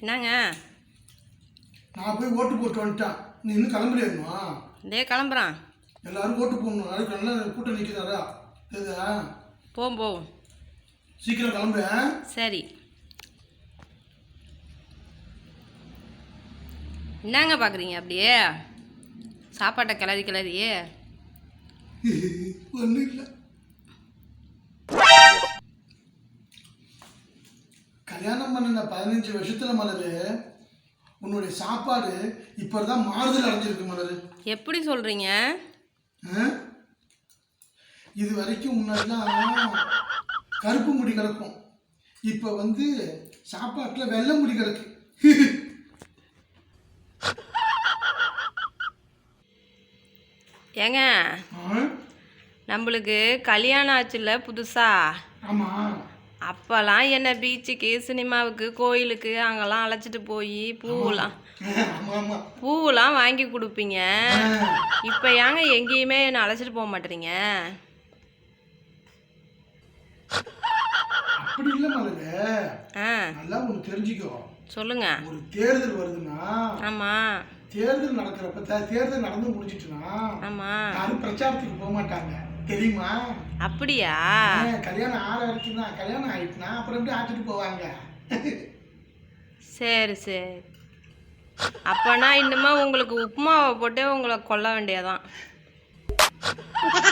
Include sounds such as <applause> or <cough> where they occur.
என்னங்க? நான் போய் ஓட்டு போட்டு வந்துட்டேன். நீ இன்னும் கிளம்பலையாமா இதே கிளம்புறான். எல்லாரும் ஓட்டு போடணும். நாளைக்கு நல்ல கூட்டம் நிற்கிறாரா தெரியுதா போவோம் போவோம். சீக்கிரம் கிளம்பு? சரி. என்னங்க பார்க்குறீங்க அப்படியே? சாப்பாட்டை கிளறி கிளறியே <laughs> ஒன்றும் இல்லை. கல்யாணம் பண்ணின பதினஞ்சு வருஷத்துல மலரு உன்னுடைய சாப்பாடு இப்போதான் மாறுதல் அடைஞ்சிருக்கு மலரு. எப்படி சொல்கிறீங்க ஆ? இது வரைக்கும் முன்னாடிலாம் கருப்பு முடி கிடக்கும். இப்போ வந்து சாப்பாட்டில் வெள்ளை முடி கிடக்கு. ஏங்க? நம்மளுக்கு கல்யாணம் ஆச்சுல்ல புதுசா? ஆமா. அப்போல்லாம் என்ன பீச்சுக்கு சினிமாவுக்கு கோயிலுக்கு அங்கெல்லாம் அழைச்சிட்டு போய் பூவெல்லாம். ஆமா ஆமா. பூவெல்லாம் வாங்கி கொடுப்பீங்க. இப்போ ஏங்க எங்கேயுமே என்னை அழைச்சிட்டு போக மாட்டேறீங்க? அப்படி இல்லை மலரு. ஆ. நல்லா ஒன்று தெரிஞ்சுக்கோ. சொல்லுங்க. ஒரு தேர்தல் வருதுன்னா ஆமாம் தேர்தல் நடக்கிறப்ப தேர்தல் நடந்து முடிஞ்சிட்டுனா ஆமாம் யாரும் பிரச்சாரத்துக்கு போக மாட்டாங்க. தெரியுமா? அப்படியா? கல்யாணம் ஆற வரைக்கும் தான் கல்யாணம் ஆயிட்டுனா அப்புறம் எப்படி ஆச்சுட்டு போவாங்க? சரி சரி. அப்போனா இன்னுமா உங்களுக்கு உப்புமாவை போட்டு உங்களை கொல்ல வேண்டியதான் <laughs>